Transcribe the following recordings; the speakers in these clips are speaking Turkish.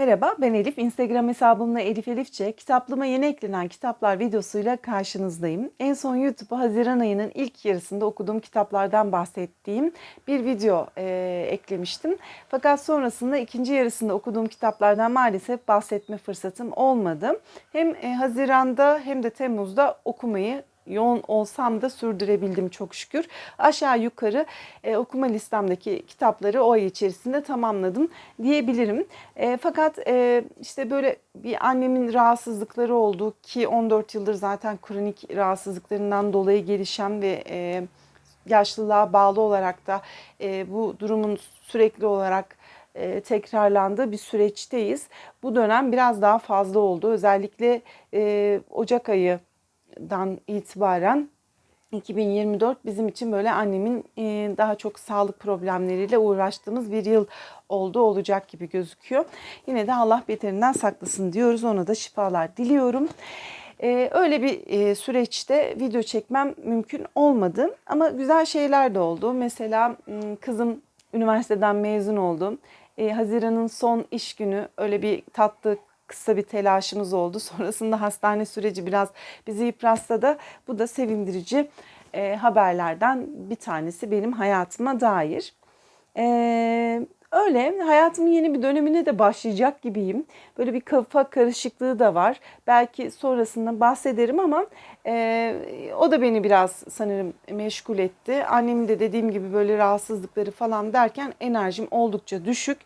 Merhaba ben Elif. Instagram hesabımla Elif Elifçe kitaplığıma yeni eklenen kitaplar videosuyla karşınızdayım. En son YouTube'a Haziran ayının ilk yarısında okuduğum kitaplardan bahsettiğim bir video e, eklemiştim. Fakat sonrasında ikinci yarısında okuduğum kitaplardan maalesef bahsetme fırsatım olmadı. Hem e, Haziran'da hem de Temmuz'da okumayı yoğun olsam da sürdürebildim çok şükür. Aşağı yukarı e, okuma listemdeki kitapları o ay içerisinde tamamladım diyebilirim. E, fakat e, işte böyle bir annemin rahatsızlıkları oldu ki 14 yıldır zaten kronik rahatsızlıklarından dolayı gelişen ve e, yaşlılığa bağlı olarak da e, bu durumun sürekli olarak e, tekrarlandığı bir süreçteyiz. Bu dönem biraz daha fazla oldu. Özellikle e, Ocak ayı dan itibaren 2024 bizim için böyle annemin e, daha çok sağlık problemleriyle uğraştığımız bir yıl oldu olacak gibi gözüküyor. Yine de Allah beterinden saklasın diyoruz. Ona da şifalar diliyorum. Ee, öyle bir e, süreçte video çekmem mümkün olmadı ama güzel şeyler de oldu. Mesela kızım üniversiteden mezun oldu. Haziran'ın son iş günü öyle bir tatlı kısa bir telaşımız oldu. Sonrasında hastane süreci biraz bizi yıpratsa da bu da sevindirici e, haberlerden bir tanesi benim hayatıma dair. E, Öyle hayatımın yeni bir dönemine de başlayacak gibiyim. Böyle bir kafa karışıklığı da var. Belki sonrasında bahsederim ama e, o da beni biraz sanırım meşgul etti. Annemin de dediğim gibi böyle rahatsızlıkları falan derken enerjim oldukça düşük.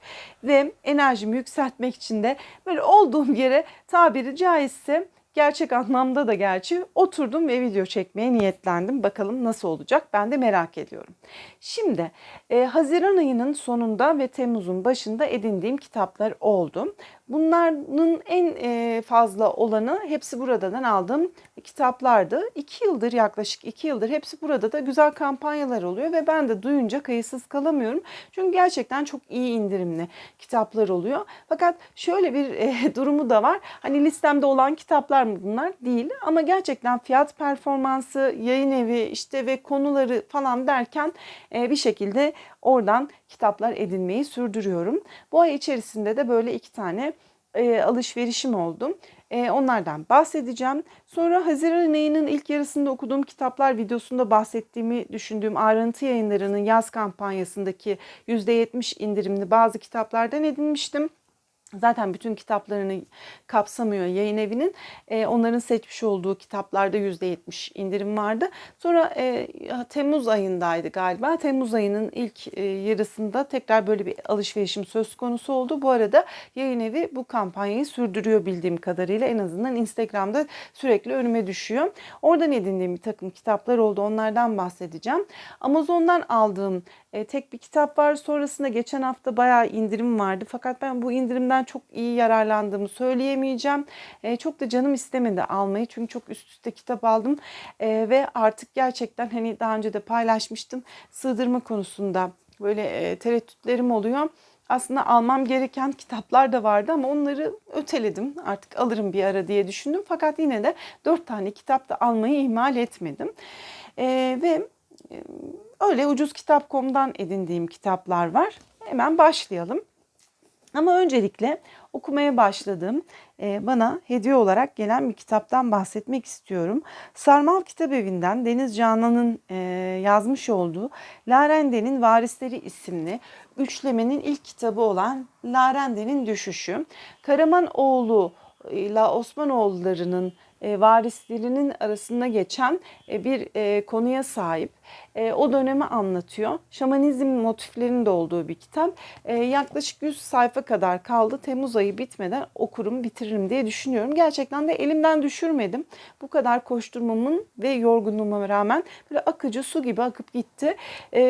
Ve enerjimi yükseltmek için de böyle olduğum yere tabiri caizse gerçek anlamda da gerçi oturdum ve video çekmeye niyetlendim. Bakalım nasıl olacak ben de merak ediyorum. Şimdi e, Haziran ayının sonunda ve Temmuz'un başında edindiğim kitaplar oldu. Bunların en e, fazla olanı hepsi buradan aldığım kitaplardı. İki yıldır yaklaşık iki yıldır hepsi burada da güzel kampanyalar oluyor ve ben de duyunca kayıtsız kalamıyorum. Çünkü gerçekten çok iyi indirimli kitaplar oluyor. Fakat şöyle bir e, durumu da var. Hani listemde olan kitaplar mı bunlar? Değil ama gerçekten fiyat performansı, yayın evi işte ve konuları falan derken e, bir şekilde oradan kitaplar edinmeyi sürdürüyorum. Bu ay içerisinde de böyle iki tane e, alışverişim oldu. E, onlardan bahsedeceğim. Sonra Haziran ayının ilk yarısında okuduğum kitaplar videosunda bahsettiğimi düşündüğüm Ayrıntı Yayınları'nın yaz kampanyasındaki %70 indirimli bazı kitaplardan edinmiştim. Zaten bütün kitaplarını kapsamıyor yayın evinin. E, onların seçmiş olduğu kitaplarda %70 indirim vardı. Sonra e, Temmuz ayındaydı galiba. Temmuz ayının ilk e, yarısında tekrar böyle bir alışverişim söz konusu oldu. Bu arada yayın evi bu kampanyayı sürdürüyor bildiğim kadarıyla. En azından Instagram'da sürekli önüme düşüyor. Oradan edindiğim bir takım kitaplar oldu. Onlardan bahsedeceğim. Amazon'dan aldığım e, tek bir kitap var. Sonrasında geçen hafta bayağı indirim vardı. Fakat ben bu indirimden çok iyi yararlandığımı söyleyemeyeceğim. E, çok da canım istemedi almayı. Çünkü çok üst üste kitap aldım. E, ve artık gerçekten hani daha önce de paylaşmıştım. Sığdırma konusunda böyle e, tereddütlerim oluyor. Aslında almam gereken kitaplar da vardı ama onları öteledim. Artık alırım bir ara diye düşündüm. Fakat yine de dört tane kitap da almayı ihmal etmedim. E, ve e, Öyle ucuz kitap.com'dan edindiğim kitaplar var. Hemen başlayalım. Ama öncelikle okumaya başladığım e, bana hediye olarak gelen bir kitaptan bahsetmek istiyorum. Sarmal Kitap Evi'nden Deniz Canan'ın e, yazmış olduğu Larende'nin Varisleri isimli üçlemenin ilk kitabı olan Larende'nin Düşüşü. Karamanoğlu ile Osmanoğulları'nın varislerinin arasında geçen e, bir e, konuya sahip. O dönemi anlatıyor. Şamanizm motiflerinin de olduğu bir kitap. Yaklaşık 100 sayfa kadar kaldı. Temmuz ayı bitmeden okurum, bitiririm diye düşünüyorum. Gerçekten de elimden düşürmedim. Bu kadar koşturmamın ve yorgunluğuma rağmen böyle akıcı su gibi akıp gitti.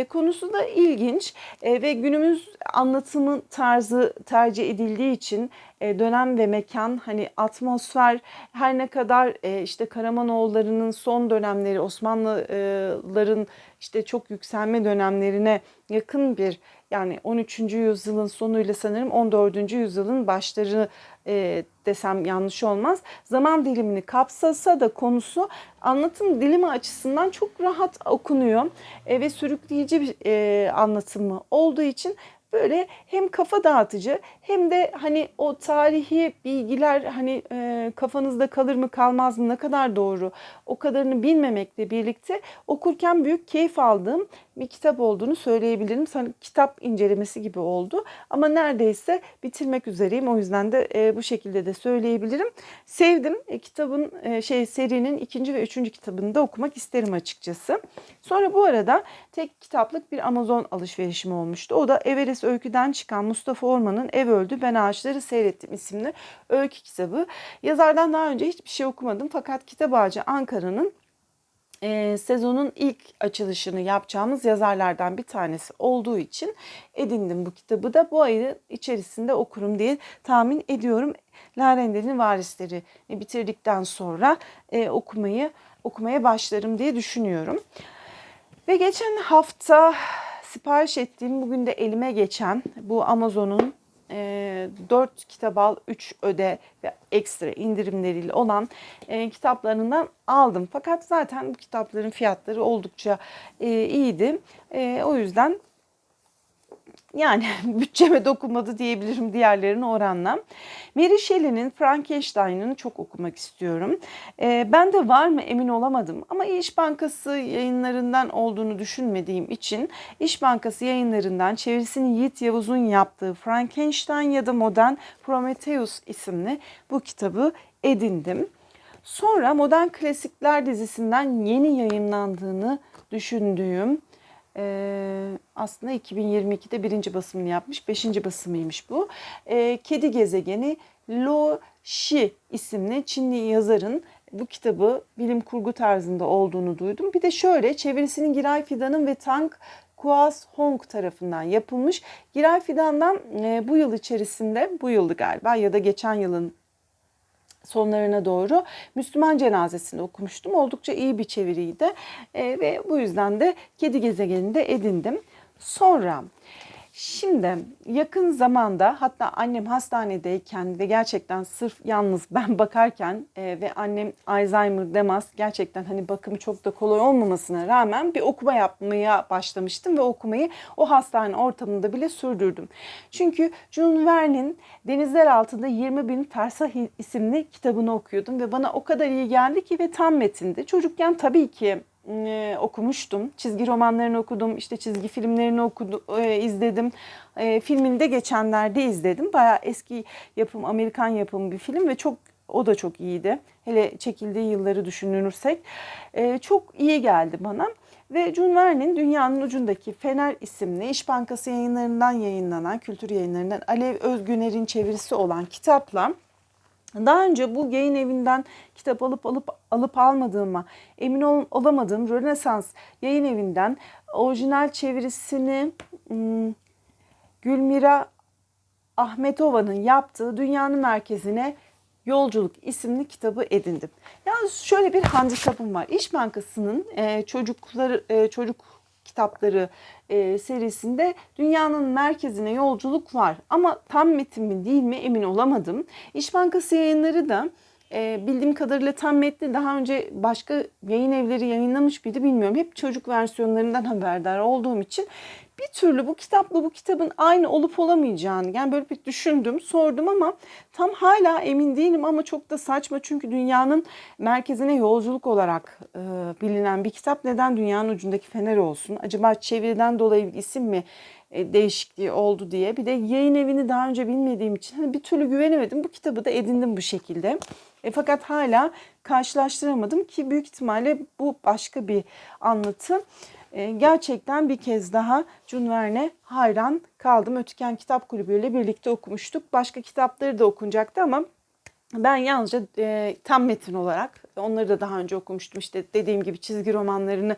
Konusu da ilginç ve günümüz anlatımı tarzı tercih edildiği için dönem ve mekan hani atmosfer her ne kadar işte Karamanoğulları'nın son dönemleri Osmanlıların işte çok yükselme dönemlerine yakın bir yani 13. yüzyılın sonuyla sanırım 14. yüzyılın başları e, desem yanlış olmaz. Zaman dilimini kapsasa da konusu anlatım dilimi açısından çok rahat okunuyor e, ve sürükleyici bir e, anlatımı olduğu için böyle hem kafa dağıtıcı hem de hani o tarihi bilgiler hani e, kafanızda kalır mı kalmaz mı ne kadar doğru o kadarını bilmemekle birlikte okurken büyük keyif aldığım bir kitap olduğunu söyleyebilirim. Sanki kitap incelemesi gibi oldu ama neredeyse bitirmek üzereyim. O yüzden de e, bu şekilde de söyleyebilirim. Sevdim. E, kitabın e, şey serinin ikinci ve üçüncü kitabını da okumak isterim açıkçası. Sonra bu arada tek kitaplık bir Amazon alışverişim olmuştu. O da Everest Öykü'den çıkan Mustafa Orman'ın Ev Öldü Ben Ağaçları Seyrettim isimli öykü kitabı. Yazardan daha önce hiçbir şey okumadım fakat Kitap Ağacı Ankara'nın e, sezonun ilk açılışını yapacağımız yazarlardan bir tanesi olduğu için edindim bu kitabı da bu ayı içerisinde okurum diye tahmin ediyorum. Larende'nin varisleri bitirdikten sonra e, okumayı okumaya başlarım diye düşünüyorum. Ve geçen hafta sipariş ettiğim bugün de elime geçen bu Amazon'un e, 4 kitap al 3 öde ve ekstra indirimleriyle olan e, kitaplarından aldım. Fakat zaten bu kitapların fiyatları oldukça e, iyiydi. E, o yüzden yani bütçeme dokunmadı diyebilirim diğerlerine oranla. Mary Shelley'nin Frankenstein'ını çok okumak istiyorum. E, ben de var mı emin olamadım ama İş Bankası yayınlarından olduğunu düşünmediğim için İş Bankası yayınlarından çevirisini Yiğit Yavuz'un yaptığı Frankenstein ya da Modern Prometheus isimli bu kitabı edindim. Sonra Modern Klasikler dizisinden yeni yayınlandığını düşündüğüm ee, aslında 2022'de birinci basımını yapmış. Beşinci basımıymış bu. Ee, Kedi Gezegeni Lo Shi isimli Çinli yazarın bu kitabı bilim kurgu tarzında olduğunu duydum. Bir de şöyle çevirisinin Giray Fidan'ın ve Tang Kuas Hong tarafından yapılmış. Giray Fidan'dan e, bu yıl içerisinde, bu yıldı galiba ya da geçen yılın sonlarına doğru Müslüman cenazesini okumuştum. Oldukça iyi bir çeviriydi e, ve bu yüzden de Kedi Gezegeni'nde edindim. Sonra Şimdi yakın zamanda hatta annem hastanedeyken ve gerçekten sırf yalnız ben bakarken e, ve annem Alzheimer demaz gerçekten hani bakımı çok da kolay olmamasına rağmen bir okuma yapmaya başlamıştım ve okumayı o hastane ortamında bile sürdürdüm. Çünkü Jules Verne'in Denizler Altında 20 Bin Fersah isimli kitabını okuyordum ve bana o kadar iyi geldi ki ve tam metindi. Çocukken tabii ki e, okumuştum. Çizgi romanlarını okudum, işte çizgi filmlerini okudum, e, izledim. E, filmini de geçenlerde izledim. Bayağı eski yapım, Amerikan yapımı bir film ve çok o da çok iyiydi. Hele çekildiği yılları düşünürsek. E, çok iyi geldi bana. Ve Jules Verne'in Dünyanın Ucundaki Fener isimli İş Bankası yayınlarından yayınlanan, kültür yayınlarından Alev Özgüner'in çevirisi olan kitapla daha önce bu yayın evinden kitap alıp alıp alıp almadığıma emin ol, olamadığım Rönesans yayın evinden orijinal çevirisini hmm, Gülmira Ahmetova'nın yaptığı Dünyanın Merkezine Yolculuk isimli kitabı edindim. Yalnız şöyle bir handikapım var. İş Bankası'nın e, çocuklar e, çocuk kitapları e, serisinde dünyanın merkezine yolculuk var. Ama tam metin mi değil mi emin olamadım. İş Bankası yayınları da e, bildiğim kadarıyla tam metni daha önce başka yayın evleri yayınlamış mıydı bilmiyorum. Hep çocuk versiyonlarından haberdar olduğum için bir türlü bu kitapla bu kitabın aynı olup olamayacağını yani böyle bir düşündüm, sordum ama tam hala emin değilim ama çok da saçma çünkü dünyanın merkezine yolculuk olarak e, bilinen bir kitap neden dünyanın ucundaki fener olsun? Acaba çeviriden dolayı bir isim mi e, değişikliği oldu diye. Bir de yayın evini daha önce bilmediğim için hani bir türlü güvenemedim. Bu kitabı da edindim bu şekilde. E, fakat hala karşılaştıramadım ki büyük ihtimalle bu başka bir anlatı. E, gerçekten bir kez daha Jules Verne'e hayran kaldım. Ötüken Kitap Kulübü ile birlikte okumuştuk. Başka kitapları da okunacaktı ama ben yalnızca e, tam metin olarak onları da daha önce okumuştum. İşte dediğim gibi çizgi romanlarını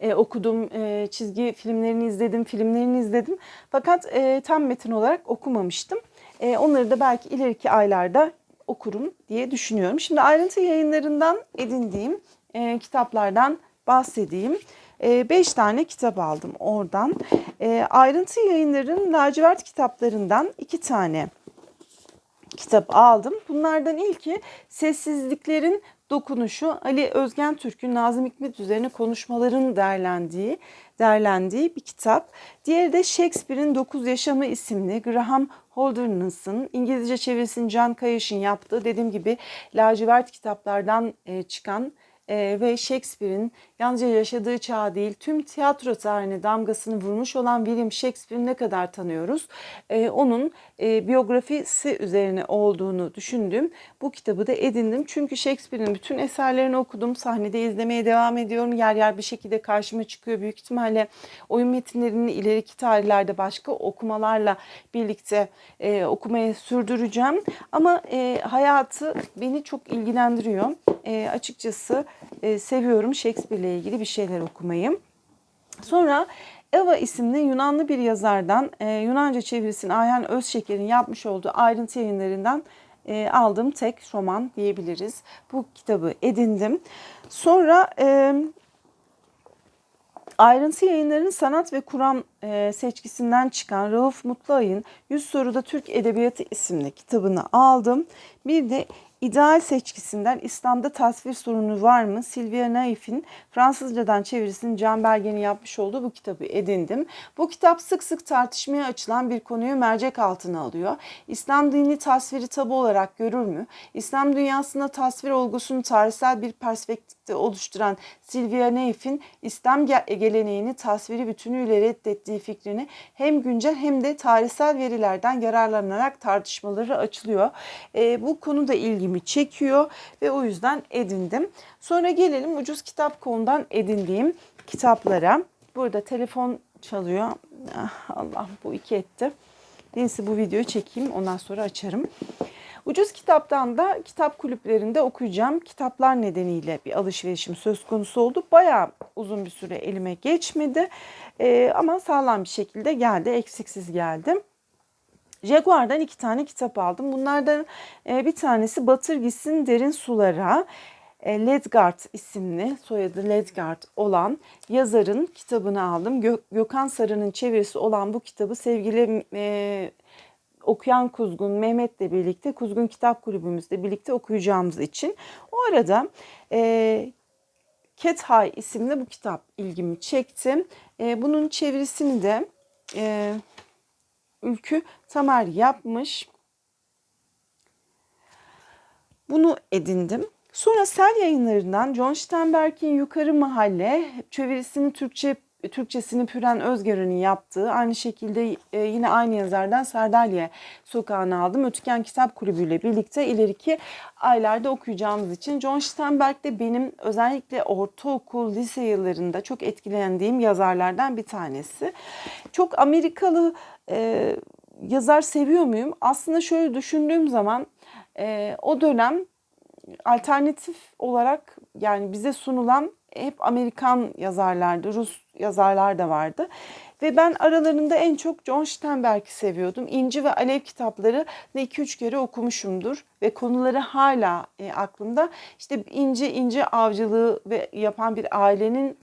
e, okudum, e, çizgi filmlerini izledim, filmlerini izledim. Fakat e, tam metin olarak okumamıştım. E, onları da belki ileriki aylarda okurum diye düşünüyorum. Şimdi ayrıntı yayınlarından edindiğim e, kitaplardan bahsedeyim. 5 e, tane kitap aldım oradan. E, ayrıntı yayınların lacivert kitaplarından 2 tane kitap aldım. Bunlardan ilki Sessizliklerin dokunuşu Ali Özgen Türk'ün Nazım Hikmet üzerine konuşmaların değerlendiği, değerlendiği bir kitap. Diğeri de Shakespeare'in Dokuz Yaşamı isimli Graham Holderness'ın İngilizce çevirisini Can Kayaş'ın yaptığı dediğim gibi lacivert kitaplardan e, çıkan e, ve Shakespeare'in yalnızca yaşadığı çağ değil tüm tiyatro tarihine damgasını vurmuş olan William Shakespeare'i ne kadar tanıyoruz? E, onun e, biyografisi üzerine olduğunu düşündüm. Bu kitabı da edindim. Çünkü Shakespeare'in bütün eserlerini okudum. Sahnede izlemeye devam ediyorum. Yer yer bir şekilde karşıma çıkıyor. Büyük ihtimalle oyun metinlerini ileriki tarihlerde başka okumalarla birlikte e, okumaya sürdüreceğim. Ama e, hayatı beni çok ilgilendiriyor. E, açıkçası e, seviyorum Shakespeare ilgili bir şeyler okumayı. Sonra Eva isimli Yunanlı bir yazardan e, Yunanca çevirisini Ayhan Özşeker'in yapmış olduğu ayrıntı yayınlarından e, aldığım tek roman diyebiliriz. Bu kitabı edindim. Sonra e, Ayrıntı yayınlarının sanat ve Kur'an e, seçkisinden çıkan Rauf Mutluay'ın 100 Soruda Türk Edebiyatı isimli kitabını aldım. Bir de İdeal seçkisinden İslam'da tasvir sorunu var mı? Silvia Naif'in Fransızcadan çevirisini Can Bergen'in yapmış olduğu bu kitabı edindim. Bu kitap sık sık tartışmaya açılan bir konuyu mercek altına alıyor. İslam dini tasviri tabu olarak görür mü? İslam dünyasında tasvir olgusunu tarihsel bir perspektifte oluşturan Silvia Naif'in İslam geleneğini tasviri bütünüyle reddettiği fikrini hem güncel hem de tarihsel verilerden yararlanarak tartışmaları açılıyor. E, bu konu da ilgimi çekiyor ve o yüzden edindim. Sonra gelelim ucuz kitap konudan edindiğim kitaplara. Burada telefon çalıyor. Ah, Allah bu iki etti. Neyse bu videoyu çekeyim ondan sonra açarım. Ucuz kitaptan da kitap kulüplerinde okuyacağım kitaplar nedeniyle bir alışverişim söz konusu oldu. Bayağı uzun bir süre elime geçmedi ee, ama sağlam bir şekilde geldi, eksiksiz geldi. Jaguar'dan iki tane kitap aldım. Bunlardan e, bir tanesi Batır Gitsin Derin Sulara. E, Ledgard isimli soyadı Ledgard olan yazarın kitabını aldım. Gök, Gökhan Sarı'nın çevirisi olan bu kitabı sevgili e, okuyan Kuzgun Mehmet'le birlikte Kuzgun Kitap Kulübümüzde birlikte okuyacağımız için o arada e, Cat High isimli bu kitap ilgimi çekti. E, bunun çevirisini de e, Ülkü Tamer yapmış. Bunu edindim. Sonra Sel yayınlarından John Steinbeck'in Yukarı Mahalle çevirisini Türkçe Türkçesini Püren Özgür'ün yaptığı aynı şekilde e, yine aynı yazardan Serdalye Sokağı'nı aldım. Ötüken Kitap Kulübü ile birlikte ileriki aylarda okuyacağımız için John Steinbeck de benim özellikle ortaokul, lise yıllarında çok etkilendiğim yazarlardan bir tanesi. Çok Amerikalı e, yazar seviyor muyum? Aslında şöyle düşündüğüm zaman e, o dönem alternatif olarak yani bize sunulan hep Amerikan yazarlardı, Rus yazarlar da vardı. Ve ben aralarında en çok John Steinbeck'i seviyordum. İnci ve Alev kitapları ne 2-3 kere okumuşumdur ve konuları hala e, aklımda. İşte İnci, İnci avcılığı ve yapan bir ailenin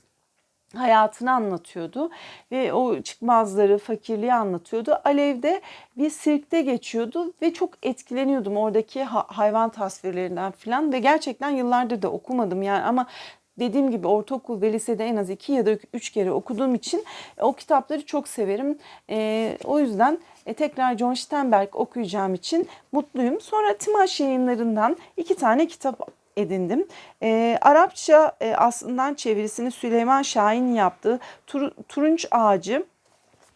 hayatını anlatıyordu ve o çıkmazları, fakirliği anlatıyordu. Alev'de bir sirkte geçiyordu ve çok etkileniyordum oradaki hayvan tasvirlerinden falan ve gerçekten yıllardır da okumadım yani ama dediğim gibi ortaokul ve lisede en az iki ya da üç kere okuduğum için e, o kitapları çok severim. E, o yüzden e, tekrar John Steinbeck okuyacağım için mutluyum. Sonra Timaş yayınlarından iki tane kitap edindim. E, Arapça e, aslından çevirisini Süleyman Şahin yaptığı Tur, Turunç Ağacı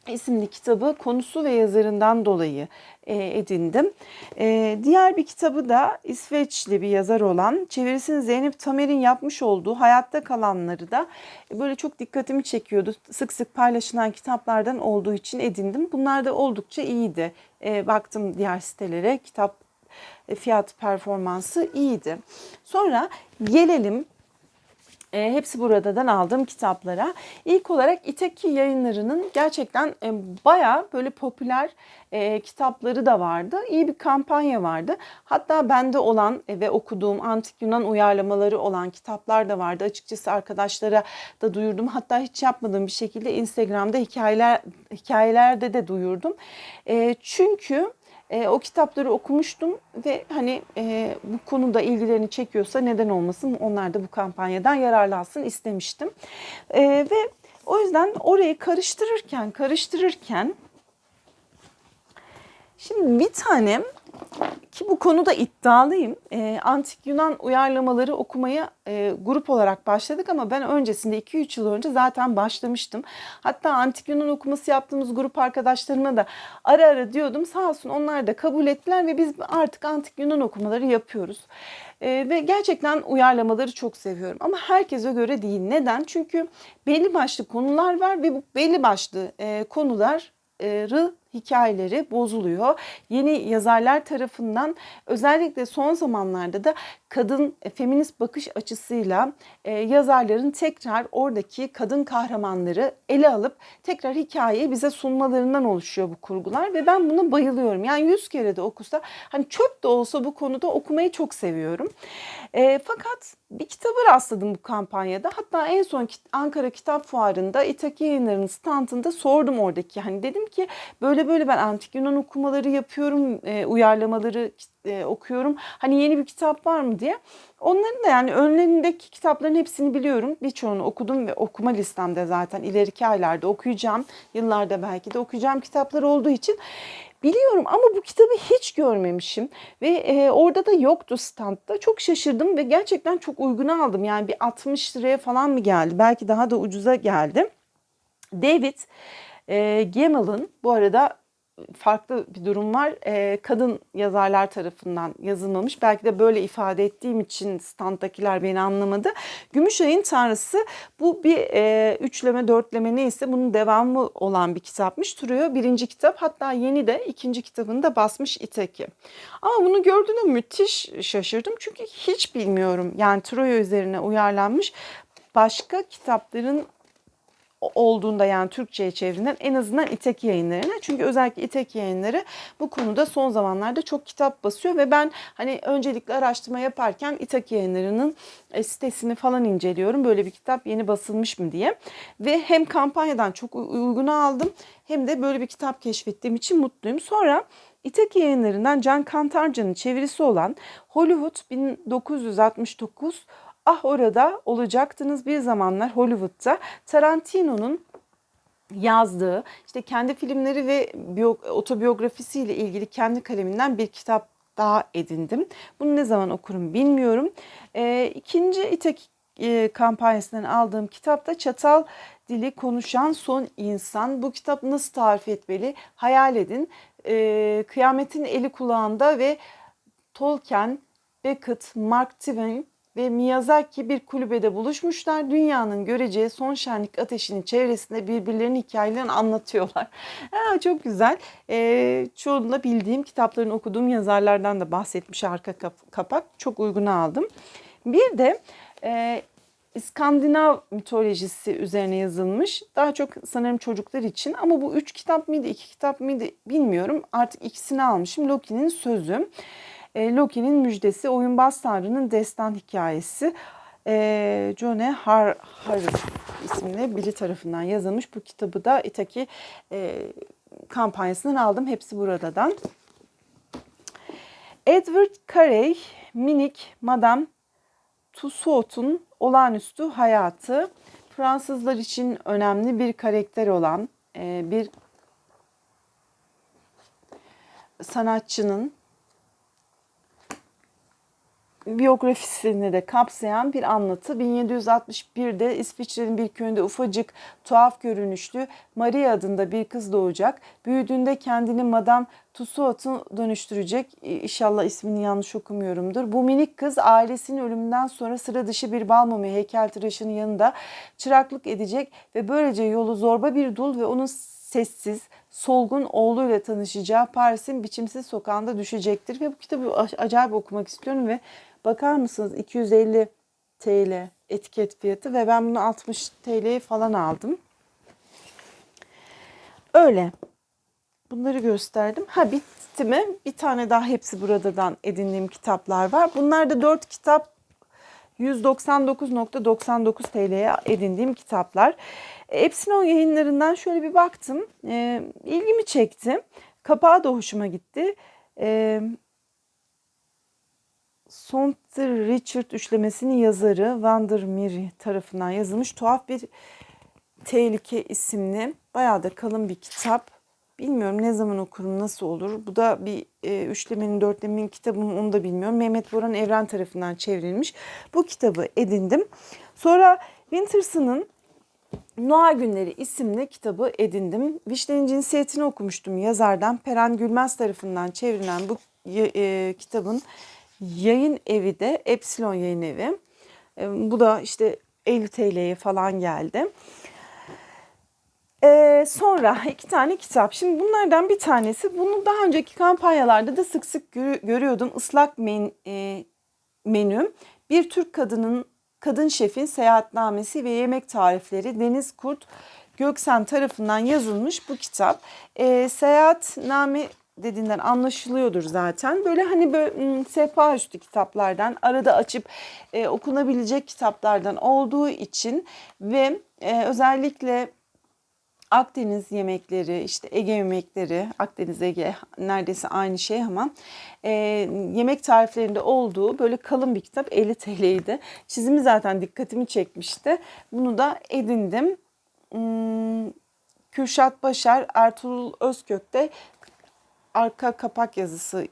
isimli kitabı konusu ve yazarından dolayı e, edindim. E, diğer bir kitabı da İsveçli bir yazar olan çevirisini Zeynep Tamer'in yapmış olduğu Hayatta Kalanları da böyle çok dikkatimi çekiyordu. Sık sık paylaşılan kitaplardan olduğu için edindim. Bunlar da oldukça iyiydi. E, baktım diğer sitelere kitap e, fiyat performansı iyiydi. Sonra gelelim e, hepsi buradan aldığım kitaplara. İlk olarak İteki yayınlarının gerçekten e, baya böyle popüler e, kitapları da vardı. İyi bir kampanya vardı. Hatta bende olan e, ve okuduğum antik Yunan uyarlamaları olan kitaplar da vardı. Açıkçası arkadaşlara da duyurdum. Hatta hiç yapmadığım bir şekilde Instagram'da hikayeler hikayelerde de duyurdum. E, çünkü E, o kitapları okumuştum ve hani e, bu konuda ilgilerini çekiyorsa neden olmasın onlar da bu kampanyadan yararlansın istemiştim. E, ve o yüzden orayı karıştırırken karıştırırken şimdi bir tane ki bu konuda iddialıyım. E, Antik Yunan uyarlamaları okumaya e, grup olarak başladık ama ben öncesinde 2-3 yıl önce zaten başlamıştım. Hatta Antik Yunan okuması yaptığımız grup arkadaşlarıma da ara ara diyordum. Sağ olsun onlar da kabul ettiler ve biz artık Antik Yunan okumaları yapıyoruz. E, ve gerçekten uyarlamaları çok seviyorum ama herkese göre değil. Neden? Çünkü belli başlı konular var ve bu belli başlı e, konuları hikayeleri bozuluyor. Yeni yazarlar tarafından özellikle son zamanlarda da kadın e, feminist bakış açısıyla e, yazarların tekrar oradaki kadın kahramanları ele alıp tekrar hikayeyi bize sunmalarından oluşuyor bu kurgular ve ben buna bayılıyorum. Yani yüz kere de okusa hani çöp de olsa bu konuda okumayı çok seviyorum. E, fakat bir kitabı rastladım bu kampanyada. Hatta en son Ankara Kitap Fuarı'nda İtaki Yayınları'nın standında sordum oradaki. Hani dedim ki böyle böyle ben antik Yunan okumaları yapıyorum, e, uyarlamaları e, okuyorum. Hani yeni bir kitap var mı diye. Onların da yani önlerindeki kitapların hepsini biliyorum. Birçoğunu okudum ve okuma listemde zaten ileriki aylarda okuyacağım. Yıllarda belki de okuyacağım kitaplar olduğu için biliyorum ama bu kitabı hiç görmemişim ve e, orada da yoktu standta. Çok şaşırdım ve gerçekten çok uyguna aldım. Yani bir 60 liraya falan mı geldi? Belki daha da ucuza geldi. David e, Gemmell'ın bu arada farklı bir durum var. E, kadın yazarlar tarafından yazılmamış. Belki de böyle ifade ettiğim için standtakiler beni anlamadı. Gümüşay'ın Tanrısı bu bir e, üçleme, dörtleme neyse bunun devamı olan bir kitapmış. Turuyor birinci kitap hatta yeni de ikinci kitabını da basmış İteki. Ama bunu gördüğümde müthiş şaşırdım. Çünkü hiç bilmiyorum. Yani Troya üzerine uyarlanmış başka kitapların olduğunda yani Türkçe'ye çevrilen en azından İtek yayınlarına. Çünkü özellikle İtek yayınları bu konuda son zamanlarda çok kitap basıyor ve ben hani öncelikle araştırma yaparken İtek yayınlarının e, sitesini falan inceliyorum. Böyle bir kitap yeni basılmış mı diye. Ve hem kampanyadan çok uygun aldım hem de böyle bir kitap keşfettiğim için mutluyum. Sonra İtek yayınlarından Can Kantarca'nın çevirisi olan Hollywood 1969 Ah orada olacaktınız bir zamanlar Hollywood'da Tarantino'nun yazdığı işte kendi filmleri ve otobiyografisiyle ilgili kendi kaleminden bir kitap daha edindim. Bunu ne zaman okurum bilmiyorum. E, ikinci İtek kampanyasından aldığım kitapta Çatal Dili Konuşan Son İnsan. Bu kitap nasıl tarif etmeli? Hayal edin. E, kıyametin eli kulağında ve Tolkien, Beckett, Mark Twain ve Miyazaki bir kulübede buluşmuşlar. Dünyanın göreceği son şenlik ateşinin çevresinde birbirlerinin hikayelerini anlatıyorlar. Ha, çok güzel. E, çoğunda bildiğim kitaplarını okuduğum yazarlardan da bahsetmiş arka kapak. Çok uygun aldım. Bir de e, İskandinav mitolojisi üzerine yazılmış. Daha çok sanırım çocuklar için ama bu üç kitap mıydı, iki kitap mıydı bilmiyorum. Artık ikisini almışım. Loki'nin sözü. E, Loki'nin müjdesi, oyunbaz tanrının destan hikayesi. E, Jone Har Harris isimli biri tarafından yazılmış. Bu kitabı da Itaki e, kampanyasından aldım. Hepsi buradadan. Edward Carey, minik Madame Tussaud'un olağanüstü hayatı. Fransızlar için önemli bir karakter olan e, bir sanatçının biyografisini de kapsayan bir anlatı. 1761'de İsviçre'nin bir köyünde ufacık, tuhaf görünüşlü Maria adında bir kız doğacak. Büyüdüğünde kendini Madame Tussaud'u dönüştürecek. İnşallah ismini yanlış okumuyorumdur. Bu minik kız ailesinin ölümünden sonra sıra dışı bir Balmumu heykeltıraşının yanında çıraklık edecek ve böylece yolu zorba bir dul ve onun sessiz, solgun oğluyla tanışacağı Paris'in biçimsiz sokağında düşecektir. Ve bu kitabı acayip okumak istiyorum ve Bakar mısınız 250 TL etiket fiyatı ve ben bunu 60 TL'ye falan aldım. Öyle. Bunları gösterdim. Ha bitti mi? Bir tane daha hepsi buradan edindiğim kitaplar var. Bunlar da 4 kitap 199.99 TL'ye edindiğim kitaplar. E, Epsilon yayınlarından şöyle bir baktım. E, ilgimi çekti. Kapağı da hoşuma gitti. E, Sonter Richard üçlemesinin yazarı Vandermeer tarafından yazılmış tuhaf bir tehlike isimli bayağı da kalın bir kitap. Bilmiyorum ne zaman okurum nasıl olur. Bu da bir e, üçlemenin dörtlemenin kitabı mı onu da bilmiyorum. Mehmet Boran Evren tarafından çevrilmiş. Bu kitabı edindim. Sonra Winterson'ın Noel Günleri isimli kitabı edindim. Vişne'nin cinsiyetini okumuştum yazardan. Peren Gülmez tarafından çevrilen bu e, kitabın yayın evi de Epsilon Yayın Evi. E, bu da işte 50 TL'ye falan geldi. Ee, sonra iki tane kitap. Şimdi bunlardan bir tanesi bunu daha önceki kampanyalarda da sık sık gör, görüyordum. Islak men, e, menü. Bir Türk kadının kadın şefin seyahatnamesi ve yemek tarifleri Deniz Kurt Göksen tarafından yazılmış bu kitap. E, seyahatname dediğinden anlaşılıyordur zaten. Böyle hani böyle sefa üstü kitaplardan arada açıp e, okunabilecek kitaplardan olduğu için ve e, özellikle Akdeniz yemekleri, işte Ege yemekleri, Akdeniz Ege neredeyse aynı şey ama e, yemek tariflerinde olduğu böyle kalın bir kitap 50 TL'ydi. Çizimi zaten dikkatimi çekmişti. Bunu da edindim. Hmm, Kürşat Başar, Ertuğrul Özkök'te arka kapak yazısı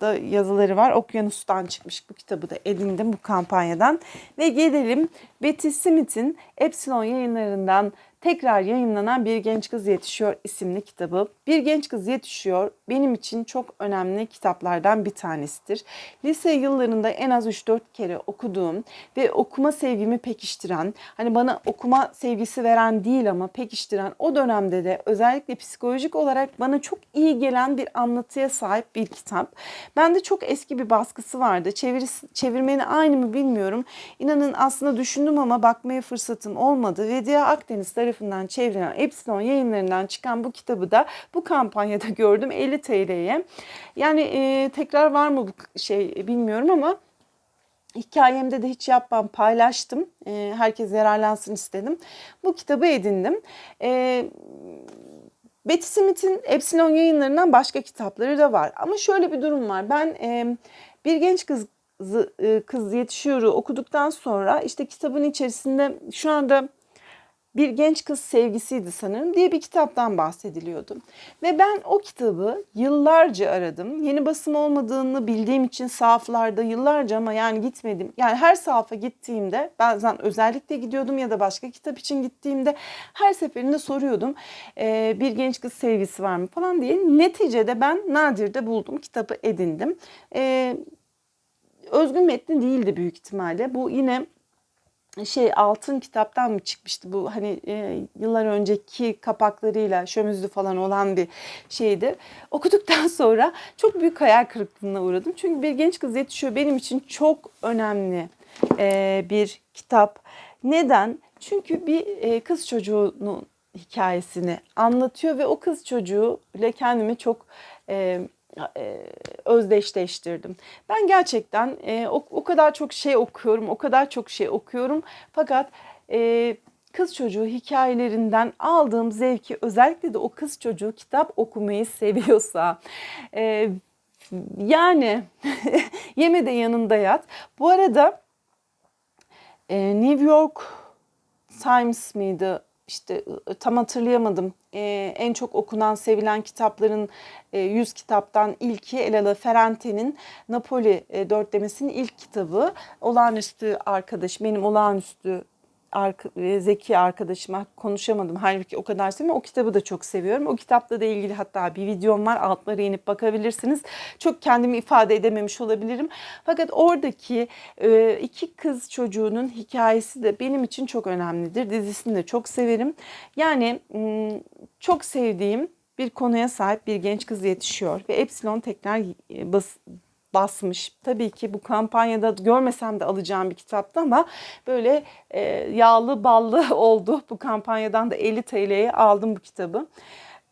da yazıları var. Okyanus'tan çıkmış bu kitabı da edindim bu kampanyadan. Ve gelelim Betty Smith'in Epsilon yayınlarından tekrar yayınlanan Bir Genç Kız Yetişiyor isimli kitabı. Bir Genç Kız Yetişiyor benim için çok önemli kitaplardan bir tanesidir. Lise yıllarında en az 3-4 kere okuduğum ve okuma sevgimi pekiştiren, hani bana okuma sevgisi veren değil ama pekiştiren o dönemde de özellikle psikolojik olarak bana çok iyi gelen bir anlatıya sahip bir kitap. Bende çok eski bir baskısı vardı. Çevirisi, çevirmeni aynı mı bilmiyorum. İnanın aslında düşündüm ama bakmaya fırsatım olmadı. Vedia Akdeniz tarafından çevrilen Epsilon yayınlarından çıkan bu kitabı da bu kampanyada gördüm 50 TL'ye. Yani e, tekrar var mı bu şey bilmiyorum ama hikayemde de hiç yapmam paylaştım. E, herkes yararlansın istedim. Bu kitabı edindim. E, Betty Smith'in Epsilon yayınlarından başka kitapları da var. Ama şöyle bir durum var. Ben e, bir genç kız kız yetişiyoru okuduktan sonra işte kitabın içerisinde şu anda bir genç kız sevgisiydi sanırım diye bir kitaptan bahsediliyordu. Ve ben o kitabı yıllarca aradım. Yeni basım olmadığını bildiğim için sahaflarda yıllarca ama yani gitmedim. Yani her sahafa gittiğimde bazen özellikle gidiyordum ya da başka kitap için gittiğimde her seferinde soruyordum. E, bir genç kız sevgisi var mı falan diye. Neticede ben nadirde buldum kitabı edindim. E, özgün metni değildi büyük ihtimalle. Bu yine şey altın kitaptan mı çıkmıştı bu hani e, yıllar önceki kapaklarıyla şömüzlü falan olan bir şeydi. Okuduktan sonra çok büyük hayal kırıklığına uğradım. Çünkü bir genç kız yetişiyor benim için çok önemli e, bir kitap. Neden? Çünkü bir e, kız çocuğunun hikayesini anlatıyor ve o kız çocuğu ile kendimi çok e, e, özdeşleştirdim. Ben gerçekten e, o, o kadar çok şey okuyorum, o kadar çok şey okuyorum. Fakat e, kız çocuğu hikayelerinden aldığım zevki özellikle de o kız çocuğu kitap okumayı seviyorsa e, yani yeme de yanında yat. Bu arada e, New York Times mıydı işte tam hatırlayamadım. Ee, en çok okunan, sevilen kitapların e, 100 kitaptan ilki Elala Ferrante'nin Napoli e, dörtlemesinin ilk kitabı. Olağanüstü arkadaş, benim olağanüstü e, zeki arkadaşıma konuşamadım. Halbuki o kadar sevmiyorum. O kitabı da çok seviyorum. O kitapla da ilgili hatta bir videom var. Altlara inip bakabilirsiniz. Çok kendimi ifade edememiş olabilirim. Fakat oradaki e, iki kız çocuğunun hikayesi de benim için çok önemlidir. Dizisini de çok severim. Yani çok sevdiğim bir konuya sahip bir genç kız yetişiyor ve Epsilon tekrar e, bas, basmış. Tabii ki bu kampanyada görmesem de alacağım bir kitaptı ama böyle e, yağlı ballı oldu. Bu kampanyadan da 50 TL'ye aldım bu kitabı.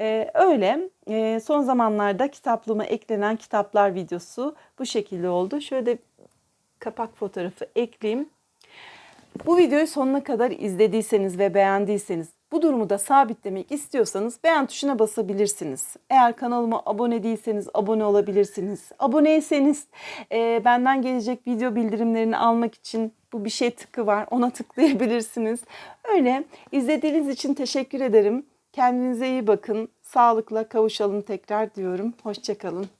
E, öyle e, son zamanlarda kitaplığıma eklenen kitaplar videosu bu şekilde oldu. Şöyle de kapak fotoğrafı ekleyeyim. Bu videoyu sonuna kadar izlediyseniz ve beğendiyseniz Bu durumu da sabitlemek istiyorsanız beğen tuşuna basabilirsiniz. Eğer kanalıma abone değilseniz abone olabilirsiniz. Aboneyseniz e, benden gelecek video bildirimlerini almak için bu bir şey tıkı var. Ona tıklayabilirsiniz. Öyle izlediğiniz için teşekkür ederim. Kendinize iyi bakın. Sağlıkla kavuşalım tekrar diyorum. Hoşçakalın.